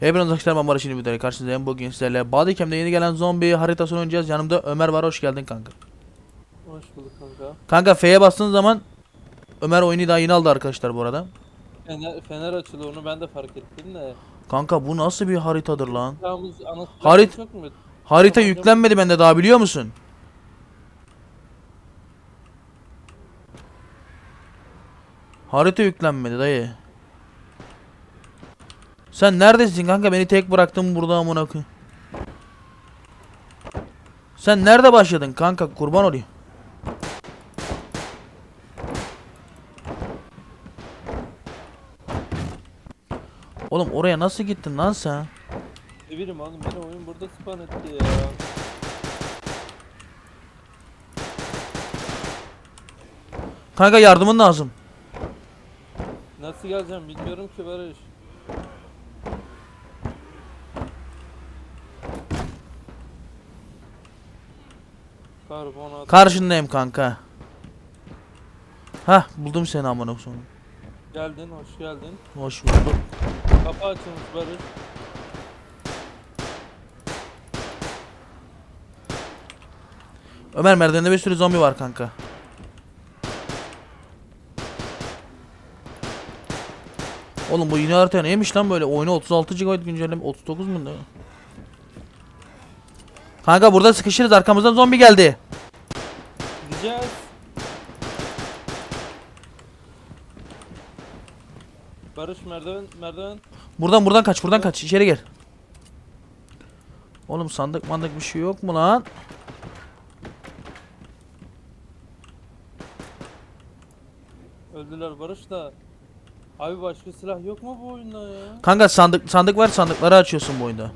Hepinize arkadaşlar ben Barış yeni karşınızdayım. Bugün sizlerle Bodycam'de yeni gelen zombi haritasını oynayacağız. Yanımda Ömer var. Hoş geldin kanka. Hoş bulduk kanka. Kanka F'ye bastığın zaman Ömer oyunu daha yeni aldı arkadaşlar bu arada. Fener, fener açıldı onu ben de fark ettim de. Kanka bu nasıl bir haritadır lan? Harit-? Harita yüklenmedi bende daha biliyor musun? Harita yüklenmedi dayı. Sen neredesin kanka? Beni tek bıraktın burada amına koyayım. Sen nerede başladın kanka? Kurban olayım. Oğlum oraya nasıl gittin lan sen? Ne bileyim oğlum beni oyun burada spawn etti ya. Kanka yardımın lazım. Nasıl geleceğim bilmiyorum ki Barış. Karbonat. Karşındayım kanka. Hah buldum seni amına koyayım. geldin hoş geldin. Hoş bulduk. Kapı açılmış Barış. Ömer merdivende bir sürü zombi var kanka. Oğlum bu yeni harita neymiş lan böyle? Oyunu 36 GB güncelleme 39 mu ne? Kanka burada sıkışırız arkamızdan zombi geldi. Gideceğiz. Barış merdiven merdiven. Buradan buradan kaç buradan kaç içeri gel. Oğlum sandık mandık bir şey yok mu lan? Öldüler Barış da. Abi başka silah yok mu bu oyunda ya? Kanka sandık sandık var sandıkları açıyorsun bu oyunda.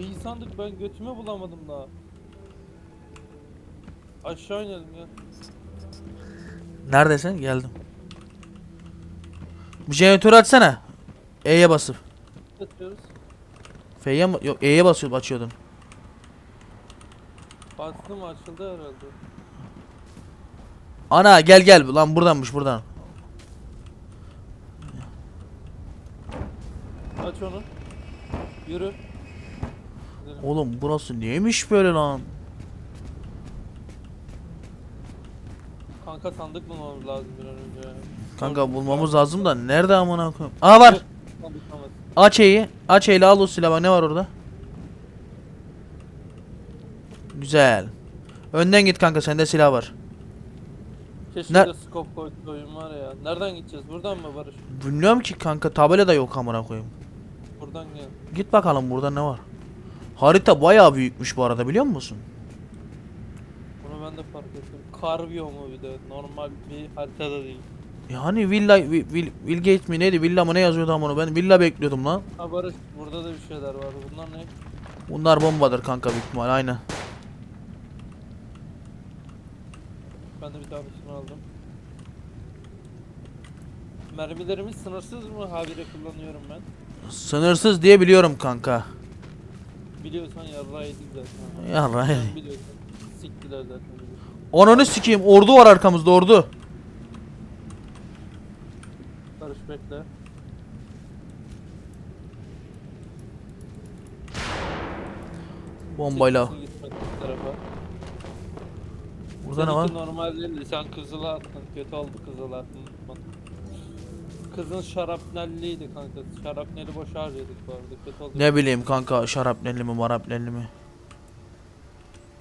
İyi sandık ben götüme bulamadım daha. Aşağı inelim ya. Neredesin? Geldim. Bu jeneratörü açsana. E'ye basıp. Yatıyoruz. F'ye mi? Yok E'ye basıyordum açıyordun. Bastım açıldı herhalde. Ana gel gel lan buradanmış buradan. Aç onu. Yürü. Oğlum burası neymiş böyle lan? Kanka sandık bulmamız lazım bir an önce. Kanka bulmamız lazım da nerede amına koyayım? Aa var. Aç E'yi. Aç E'yle al o silahı. Ne var orada? Güzel. Önden git kanka sende silah var. Keşke Ne- de scope koydu oyun var ya. Nereden gideceğiz? Buradan mı Barış? Bilmiyorum ki kanka tabela da yok amına koyayım. Buradan gel. Git bakalım burada ne var. Harita bayağı büyükmüş bu arada biliyor musun? Bunu ben de fark ettim. Kar biyomu bir de. Normal bir haritada değil. Yani villa vi- vil, Willgate mi neydi villa mı ne yazıyordu ama onu ben villa bekliyordum lan. Ha Barış burada da bir şeyler var. Bunlar ne? Bunlar bombadır kanka büyük ihtimal aynen. Ben de bir tanesini aldım. Mermilerimiz sınırsız mı? Habire kullanıyorum ben. Sınırsız diye biliyorum kanka. Biliyorsan yarrağı yedik zaten. Ya Sen biliyorsun. Siktiler zaten. Onunu sikeyim ordu var arkamızda ordu. Barış bekle. Bombayla. Burada ne var? Seninki normal değildi. Sen kızıla attın. Kötü oldu kızıla attın. Kızın şarapnelliydi kanka. Şarapneli boş harcadık bu arada. Kötü oldu. Ne bileyim kanka şarapnelli mi marapnelli mi?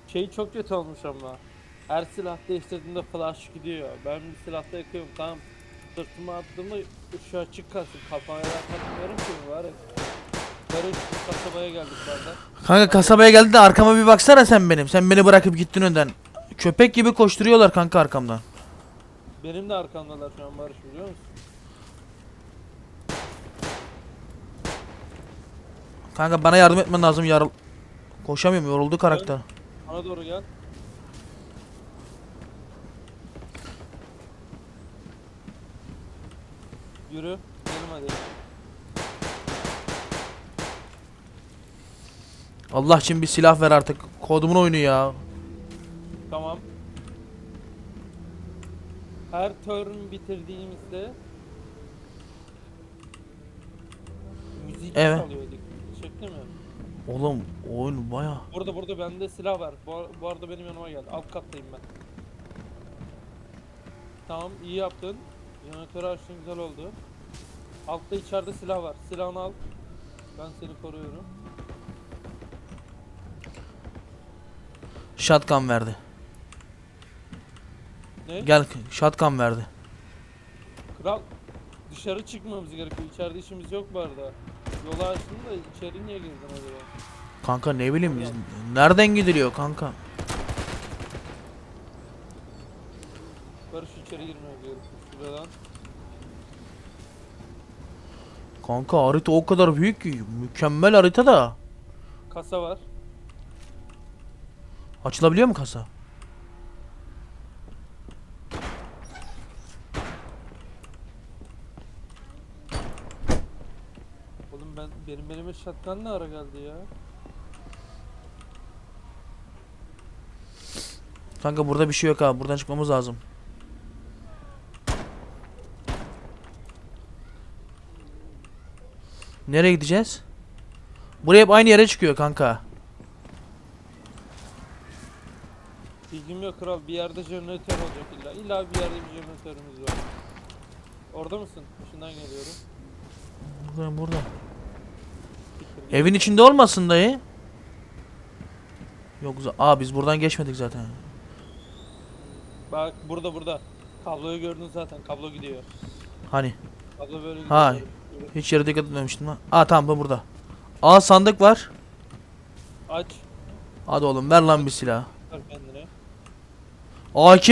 Şey çok kötü olmuş ama. Her silah değiştirdiğimde flash gidiyor. Ben bir silahta yakıyorum tamam. Sırtıma attığımda ışığı açık kalsın. Kafaya takmıyorum ki var ya. Barış bu kasabaya geldik bazen. Kanka kasabaya geldi de arkama bir baksana sen benim. Sen beni bırakıp gittin önden. Köpek gibi koşturuyorlar kanka arkamdan. Benim de arkamdalar şu an Barış biliyor musun? Kanka bana yardım etmen lazım yarıl. Koşamıyorum yoruldu karakter. Bana doğru gel. Yürü. Gidelim hadi. Allah için bir silah ver artık. Kodumun oyunu ya. Tamam. Her turn bitirdiğimizde Dik Evet. salıyor dik. Çekti mi? Oğlum oyun baya. Burada burada bende silah var. Bu, bu arada benim yanıma geldi. Alt kattayım ben. Tamam iyi yaptın. Jeneratörü açtın güzel oldu. Altta içeride silah var. Silahını al. Ben seni koruyorum. Shotgun verdi. Ne? Gel shotgun verdi. Kral dışarı çıkmamız gerekiyor. İçeride işimiz yok bu arada. Yolu açtın da içeri niye girdin acaba? Kanka ne bileyim biz nereden gidiliyor kanka? Barış içeri girmeye gerekiyor. Şuradan. Kanka harita o kadar büyük ki mükemmel harita da. Kasa var. Açılabiliyor mu kasa? Oğlum ben benim elime shotgun ne ara geldi ya? Kanka burada bir şey yok abi. Buradan çıkmamız lazım. Nereye gideceğiz? Buraya hep aynı yere çıkıyor kanka. Bilgim yok kral. Bir yerde jeneratör olacak illa. İlla bir yerde bir jeneratörümüz var. Orada mısın? Işından geliyorum. Burada burada. Evin içinde olmasın dayı. Yok Aa biz buradan geçmedik zaten. Bak burada burada. Kabloyu gördün zaten. Kablo gidiyor. Hani Kablo böyle gidiyor. Ha. hiç yere dikkat etmemiştim lan. Aa tamam bu burada. Aa sandık var. Aç. Hadi oğlum ver lan bir silah. Ver kendine. AK.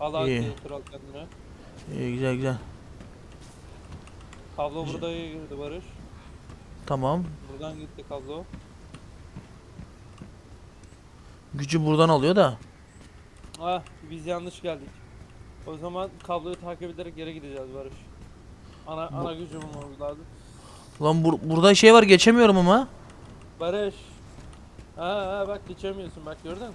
Al. AK'yi kral kendine. İyi güzel güzel. Kablo burada girdi Barış. Tamam. Buradan gitti kablo. Gücü buradan alıyor da. Ah biz yanlış geldik. O zaman kabloyu takip ederek geri gideceğiz Barış. Ana ana gücü bulmamız lazım. Lan bur- burada şey var geçemiyorum ama. Barış. Ha, ha bak geçemiyorsun bak gördün mü?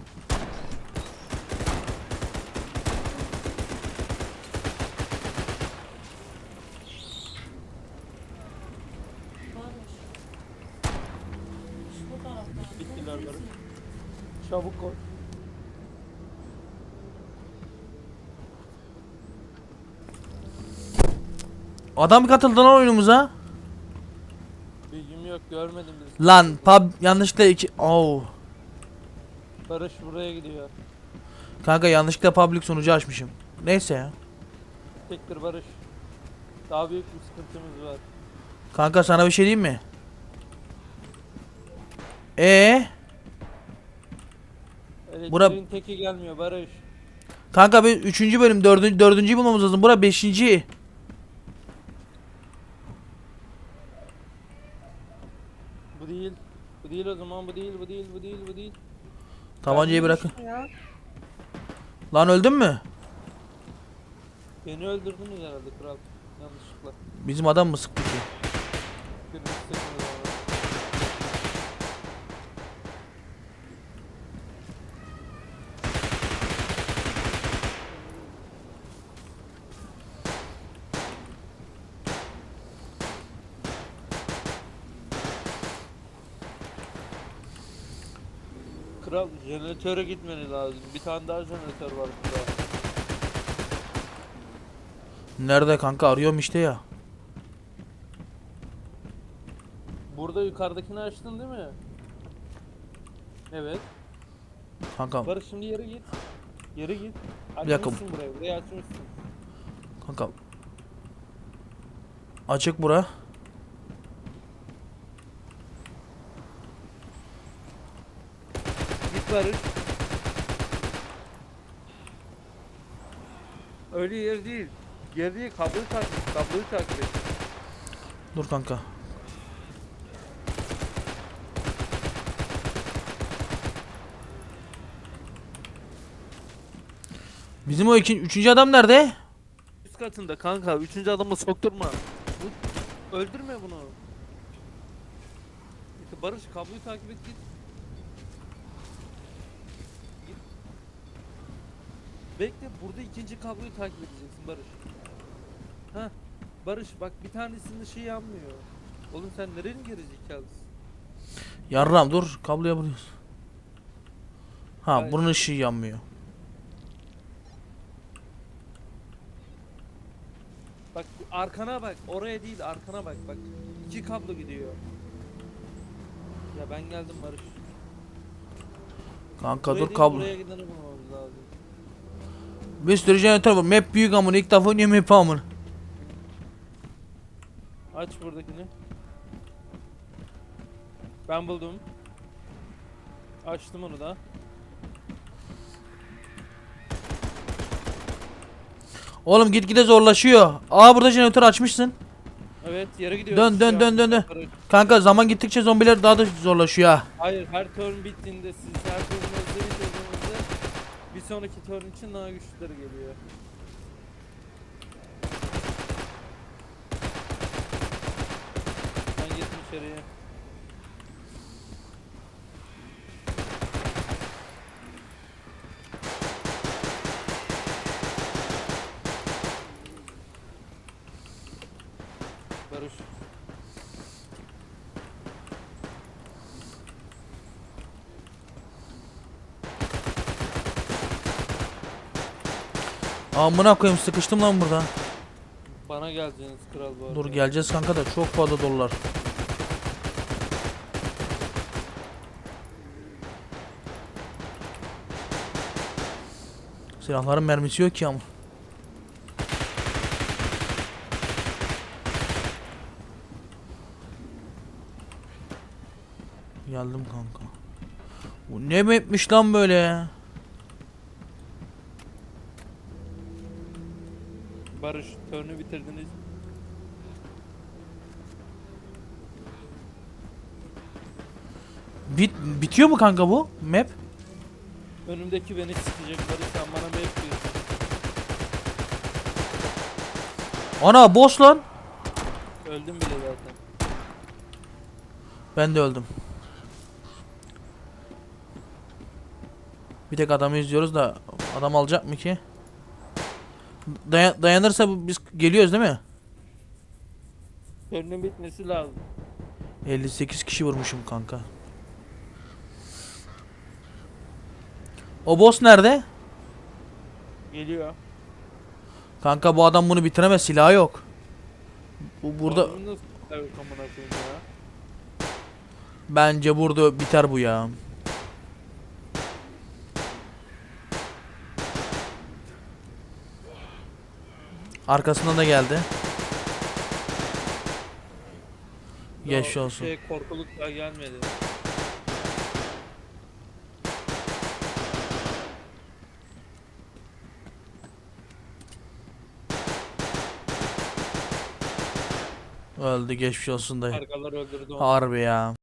Bittiler Barış. Çabuk koy. Adam katıldı lan oyunumuza. Bilgim yok görmedim biz. Lan pub yanlışlıkla iki... Oo. Barış buraya gidiyor. Kanka yanlışlıkla public sunucu açmışım. Neyse ya. Tektir Barış. Daha büyük bir sıkıntımız var. Kanka sana bir şey diyeyim mi? E Bura- Elektriğin teki gelmiyor Barış. kanka bir üçüncü bölüm dördüncü dördüncüyü bulmamız lazım. Bura beşinci. Bu değil. Bu değil o zaman bu değil bu değil bu değil bu değil. Tabancayı bırakın. ya. Lan öldün mü? Beni öldürdünüz herhalde kral. Yanlışlıkla. Bizim adam mı sıktı ki? Kral jeneratöre gitmeni lazım. Bir tane daha jeneratör var burada. Nerede kanka arıyorum işte ya. Burada yukarıdakini açtın değil mi? Evet. Kanka Barış şimdi yere git. Yere git. Bir dakika. Açmışsın burayı. Burayı açmışsın. kanka. Açık bura. Barış. Öyle yer değil. Yer değil. Kabloyu takip et. Kabloyu takip et. Dur kanka. Bizim o iki, üçüncü adam nerede? Üst katında kanka. Üçüncü adamı sokturma. Bu- Öldürme bunu. İşte Barış kabloyu takip et. Git. Bekle burada ikinci kabloyu takip edeceksin Barış. Ha Barış bak bir tanesinin ışığı yanmıyor. Oğlum sen nerenin gerizekalısın? Yarram dur kabloya vuruyoruz. Ha Hayır. bunun ışığı yanmıyor. Bak arkana bak. Oraya değil arkana bak. Bak iki kablo gidiyor. Ya ben geldim Barış. Kanka Buraya dur değil, kablo. Buraya bulmamız lazım. Bir sürü jeneratör var. Map büyük amına ilk defa oynuyorum map amına. Aç buradakini. Ben buldum. Açtım onu da. Oğlum gitgide zorlaşıyor. Aa burada jeneratör açmışsın. Evet yere gidiyor. Dön, dön, dön, dön, dön. Kanka zaman gittikçe zombiler daha da zorlaşıyor ha. Hayır her turn bittiğinde siz her bitirdiğinizde bir sonraki turn için daha güçlüleri geliyor. Ben gittim içeriye. Barış. Amına koyayım sıkıştım lan burada. Bana geleceğiniz kral bu arada. Dur geleceğiz kanka da çok fazla dolar. Silahların mermisi yok ki ama. Geldim kanka. Bu ne mapmiş lan böyle ya? Barış turn'u bitirdiniz. Bit bitiyor mu kanka bu map? Önümdeki beni sikecek Barış sen bana map diyorsun. Ana boss lan. Öldüm bile zaten. Ben de öldüm. Bir tek adamı izliyoruz da adam alacak mı ki? Daya- dayanırsa biz geliyoruz değil mi? Turn'un bitmesi lazım. 58 kişi vurmuşum kanka. O boss nerede? Geliyor. Kanka bu adam bunu bitiremez silahı yok. Bu burada Oğlum nasıl evet amına koyayım ya. bence burada biter bu ya. Arkasından da geldi. Daha olsun. Şey korkuluk daha gelmedi. Öldü geçmiş olsun dayı. Arkalar öldürdü onu. Harbi ya.